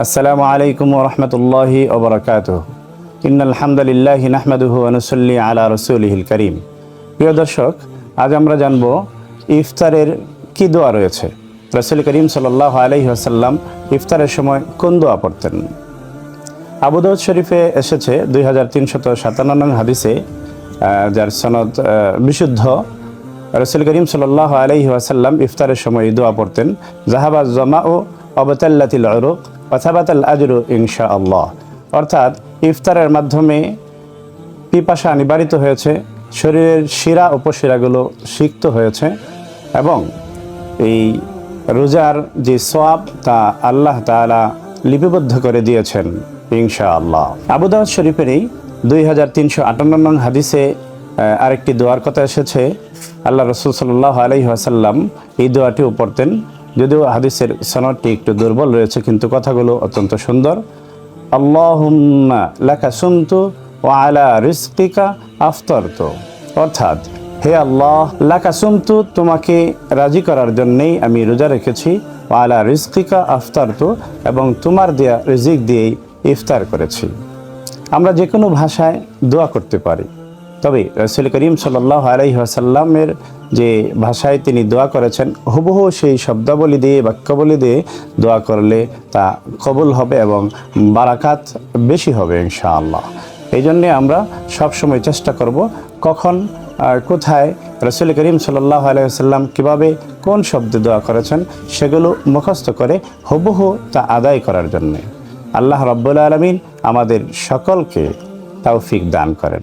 আসসালামু আলাইকুম রহমতুল্লাহি ওবরাকাত ইন আলহামদুলিল্লাহ নাহমাদুহু আনুসল্লি আলা রসুলহিল করিম। প্রিয় দর্শক, আজ আমরা জানব ইফতারের কি দোয়া রয়েছে। রসুল করিম সাল্লাহ আলহি আসাল্লাম ইফতারের সময় কোন দোয়া পড়তেন? আবু দাউদ শরীফে এসেছে দুই হাজার তিনশত সাতান্ন নং হাদিসে যার সনদ বিশুদ্ধ। রসুল করিম সাল্লাহ আলহি আসাল্লাম ইফতারের সময় দোয়া পড়তেন জাহাবা জমা ও অবতাল্লাতিল অরুক আজরু ইনশা আল্লাহ অর্থাৎ ইফতারের মাধ্যমে পিপাসা নিবারিত হয়েছে, শরীরের শিরা উপশিরাগুলো সিক্ত হয়েছে এবং এই রোজার যে সোয়াব তা আল্লাহ তালা লিপিবদ্ধ করে দিয়েছেন ইনশা আল্লাহ আবুদাউদ শরীফের এই দুই হাজার তিনশো আটান্ন নং হাদিসে আরেকটি দোয়ার কথা এসেছে, আল্লাহ রসুল সাল্লাহ আলহি আসাল্লাম এই দোয়াটিও পড়তেন যদিও হাদিসের সনদটি একটু দুর্বল রয়েছে, কিন্তু কথাগুলো অত্যন্ত সুন্দর। আল্লাহুম্মা লাকা সুমতু ও আলা রিস্কিকা আফতরতু। অর্থাৎ, হে আল্লাহ, লাকা সুমতু, তোমাকে রাজি করার জন্যেই আমি রোজা রেখেছি। ও আলা রিস্কিকা আফতারতু, এবং তোমার দেয়া রিজিক দিয়েই ইফতার করেছি। আমরা যে কোনো ভাষায় দোয়া করতে পারি। তবে রসুল করিম সাল্লাহ আলাইসাল্লামের যে ভাষায় তিনি দোয়া করেছেন, হুবহু সেই শব্দাবলী দিয়ে, বাক্যাবলী দিয়ে দোয়া করলে তা কবুল হবে এবং বারাকাত বেশি হবে ইনশাআল্লাহ। এই জন্যে আমরা সবসময় চেষ্টা করব কখন কোথায় রসুল করিম সাল্লাহ আলাইসাল্লাম কীভাবে কোন শব্দে দোয়া করেছেন সেগুলো মুখস্থ করে হুবহু তা আদায় করার জন্যে। আল্লাহ রব্বুল আলমিন আমাদের সকলকে তৌফিক দান করেন।